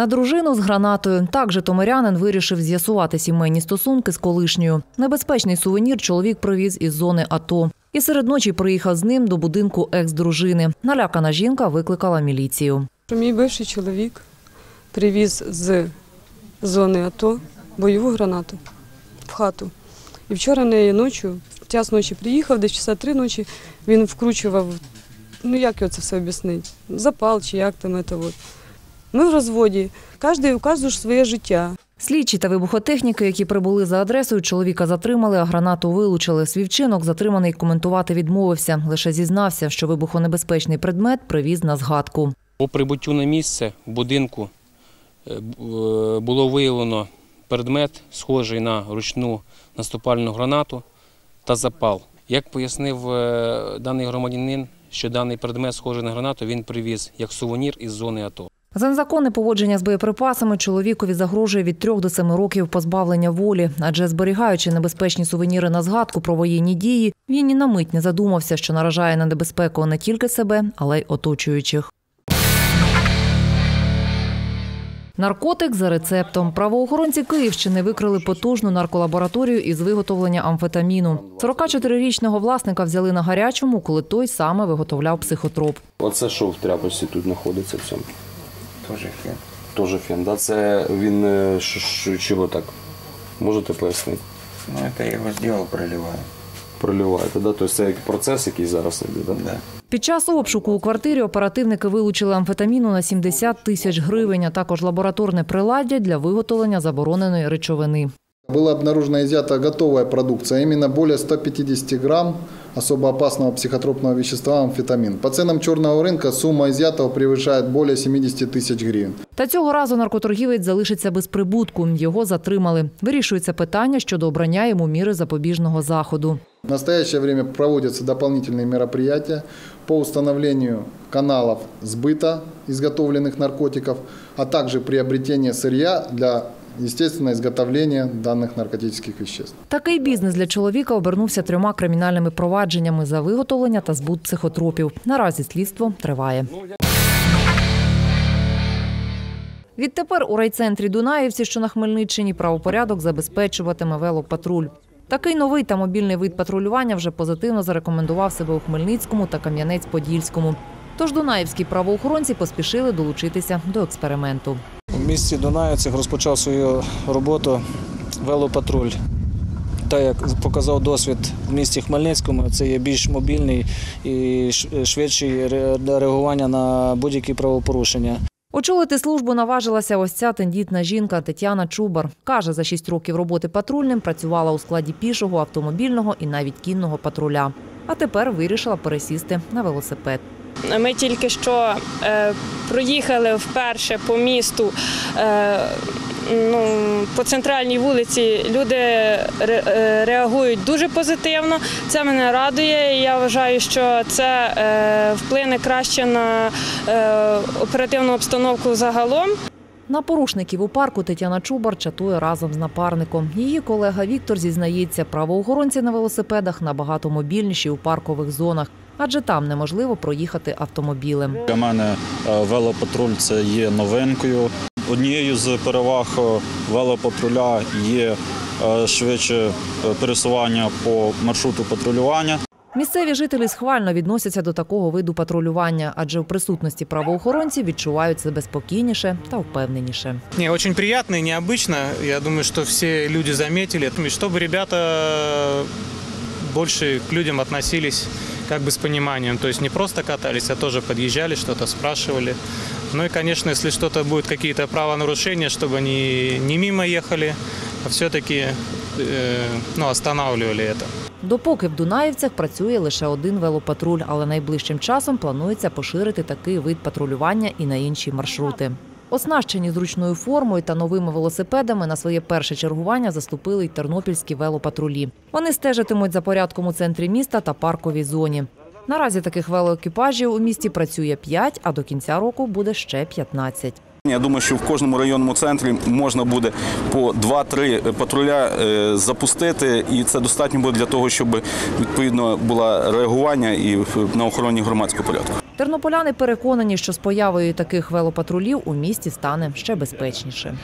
На дружину з гранатою так житомирянин вирішив з'ясувати сімейні стосунки з колишньою. Небезпечний сувенір чоловік привіз із зони АТО. І серед ночі приїхав з ним до будинку екс-дружини. Налякана жінка викликала міліцію. Мій бивший чоловік привіз з зони АТО бойову гранату в хату. І вчора неї ночі, в час ночі приїхав, десь часа три ночі, він вкручував, ну як його це все об'яснити, запал чи як там це от. Ми в розводі, кожен у кожного ж своє життя. Слідчі та вибухотехніки, які прибули за адресою, чоловіка затримали, а гранату вилучили. Свій вчинок затриманий коментувати відмовився. Лише зізнався, що вибухонебезпечний предмет привіз на згадку. По прибуттю на місце будинку е, е, було виявлено предмет, схожий на ручну наступальну гранату та запал. Як пояснив е, даний громадянин, що даний предмет, схожий на гранату, він привіз як сувенір із зони АТО. За незаконне поводження з боєприпасами чоловікові загрожує від трьох до семи років позбавлення волі, адже зберігаючи небезпечні сувеніри на згадку про воєнні дії, він ні на мить не задумався, що наражає на небезпеку не тільки себе, але й оточуючих. Наркотик за рецептом. Правоохоронці Київщини викрили потужну нарколабораторію із виготовлення амфетаміну. 44-річного власника взяли на гарячому, коли той саме виготовляв психотроп. Оце що в тряпочці тут знаходиться в цьому? Тоже фен. Тоже фен. Да? Це він е, що- що- чого так? Можете пояснити? Ну, это я его сделал, проливаю. Проливаєте, да? Тобто це як процес якийсь зараз іде, да? Да. Під час обшуку у квартирі оперативники вилучили амфетаміну на 70 тисяч гривень, а також лабораторне приладдя для виготовлення забороненої речовини. Была обнаружена и изъята готовая продукция, а именно более 150 грамм особо опасного психотропного вещества амфетамин. По ценам черного рынка сумма изъятого превышает более 70 тысяч гривен. Та цього разу наркоторгівець залишиться без прибутку. Його затримали. Вирішується питання щодо обрання йому міри запобіжного заходу. В настоящее время проводятся дополнительные мероприятия по установлению каналов сбыта изготовленных наркотиков, а также приобретения сырья для, естественно, изготовления данных наркотических веществ. Такий бізнес для чоловіка обернувся трьома кримінальними провадженнями за виготовлення та збут психотропів. Наразі слідство триває. Відтепер у райцентрі Дунаївці, що на Хмельниччині, правопорядок забезпечуватиме велопатруль. Такий новий та мобільний вид патрулювання вже позитивно зарекомендував себе у Хмельницькому та Кам'янець-Подільському. Тож дунаївські правоохоронці поспішили долучитися до експерименту. У місті Дунаївцях розпочав свою роботу велопатруль. Так як показав досвід в місті Хмельницькому, це є більш мобільний і швидший реагування на будь-які правопорушення. Очолити службу наважилася ось ця тендітна жінка Тетяна Чубар. Каже, за шість років роботи патрульним працювала у складі пішого, автомобільного і навіть кінного патруля. А тепер вирішила пересісти на велосипед. Ми тільки що е, проїхали вперше по місту. Е, Ну, по центральній вулиці люди ре- е, реагують дуже позитивно. Це мене радує. і Я вважаю, що це е, вплине краще на е, оперативну обстановку загалом. На порушників у парку Тетяна Чубар чатує разом з напарником. Її колега Віктор зізнається, правоохоронці на велосипедах набагато мобільніші у паркових зонах, адже там неможливо проїхати автомобілем. Для мене е, велопатруль це є новинкою. Однією з переваг е, велопатруля є е, швидше пересування по маршруту патрулювання. Місцеві жителі схвально відносяться до такого виду патрулювання, адже в присутності правоохоронців відчувають себе спокійніше та впевненіше. Не, очень приятно и необычно. Я думаю, что все люди заметили. И Чтобы ребята больше к людям относились как бы с пониманием. То есть не просто катались, а тоже подъезжали, что-то спрашивали. Ну и, конечно, если что-то будет, какие-то правонарушения, чтобы они не мимо ехали, а все-таки ну, останавливали это. Допоки в Дунаївцях працює лише один велопатруль, але найближчим часом планується поширити такий вид патрулювання і на інші маршрути. Оснащені зручною формою та новими велосипедами на своє перше чергування заступили й тернопільські велопатрулі. Вони стежитимуть за порядком у центрі міста та парковій зоні. Наразі таких велоекіпажів у місті працює 5, а до кінця року буде ще 15. Я думаю, що в кожному районному центрі можна буде по 2-3 патруля е, запустити, і це достатньо буде для того, щоб відповідно було реагування і на охороні громадського порядку. Тернополяни переконані, що з появою таких велопатрулів у місті стане ще безпечніше.